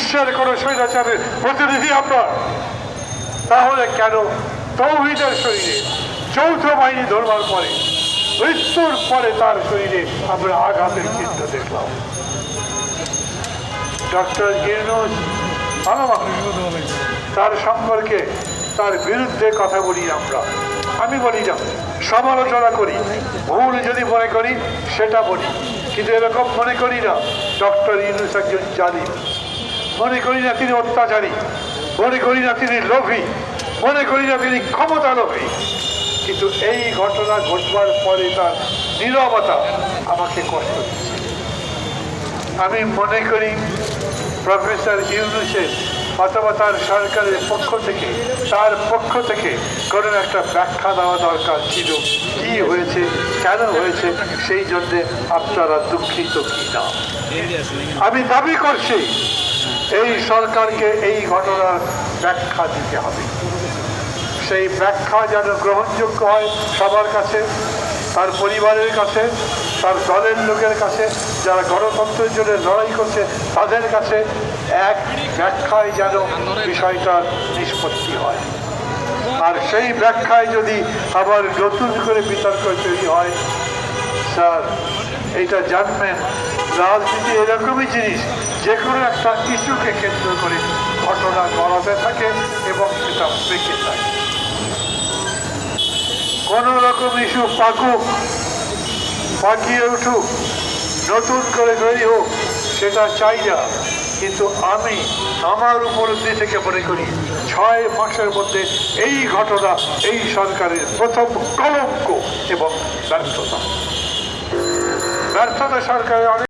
বিশ্বের কোনো স্বৈরাচারের প্রতিনিধি আমরা, তাহলে কেন তৌহিদের শরীরে যৌথ বাহিনী ধরবার পরে, মৃত্যুর পরে তার শরীরে আমরা আঘাতের চিহ্ন দেখলাম? ডক্টর ভালো তার সম্পর্কে তার বিরুদ্ধে কথা বলি আমরা। আমি বলি না, সমালোচনা করি, ভুল যদি মনে করি, সেটা বলি। কিন্তু এরকম মনে করি না, ডক্টর ইউনুস একজন জালিম। মনে করি না তিনি অত্যাচারী, মনে করি না তিনি লোভী, মনে করি না তিনি ক্ষমতা লোভী। কিন্তু এই ঘটনা ঘটবার পরে তার নীরবতা আমাকে কষ্ট দিচ্ছে। আমি মনে করি প্রফেসর ইউনুসের অথবা তার সরকারের পক্ষ থেকে, তার পক্ষ থেকে কোনো একটা ব্যাখ্যা দেওয়া দরকার ছিল। কি হয়েছে, কেন হয়েছে, সেই জন্যে আপনারা দুঃখিত কি না আমি দাবি করছি এই সরকারকে এই ঘটনার ব্যাখ্যা দিতে হবে। সেই ব্যাখ্যা যেন গ্রহণযোগ্য হয় সবার কাছে, তার পরিবারের কাছে, তার দলের লোকের কাছে, যারা গণতন্ত্রের জন্য লড়াই করছে, তাদের কাছে এক ব্যাখ্যায় যেন বিষয়টার নিষ্পত্তি হয়। আর সেই ব্যাখ্যায় যদি আবার নতুন করে বিতর্ক তৈরি হয়, স্যার এটা জানবেন রাজনীতি এরকমই জিনিস, যে কোনো একটা ইস্যুকে কেন্দ্র করে ঘটনা গড়াতে থাকে এবং সেটা পেকে থাকে। কোন রকম ইস্যু পাকুক, পাকিয়ে উঠুক, নতুন করে তৈরি হোক, সেটা চাই না। কিন্তু আমি আমার উপলব্ধি থেকে মনে করি, ছয় মাসের মধ্যে এই ঘটনা এই সরকারের প্রথম কলঙ্ক এবং ব্যর্থতা। ব্যর্থতা সরকারের অনেক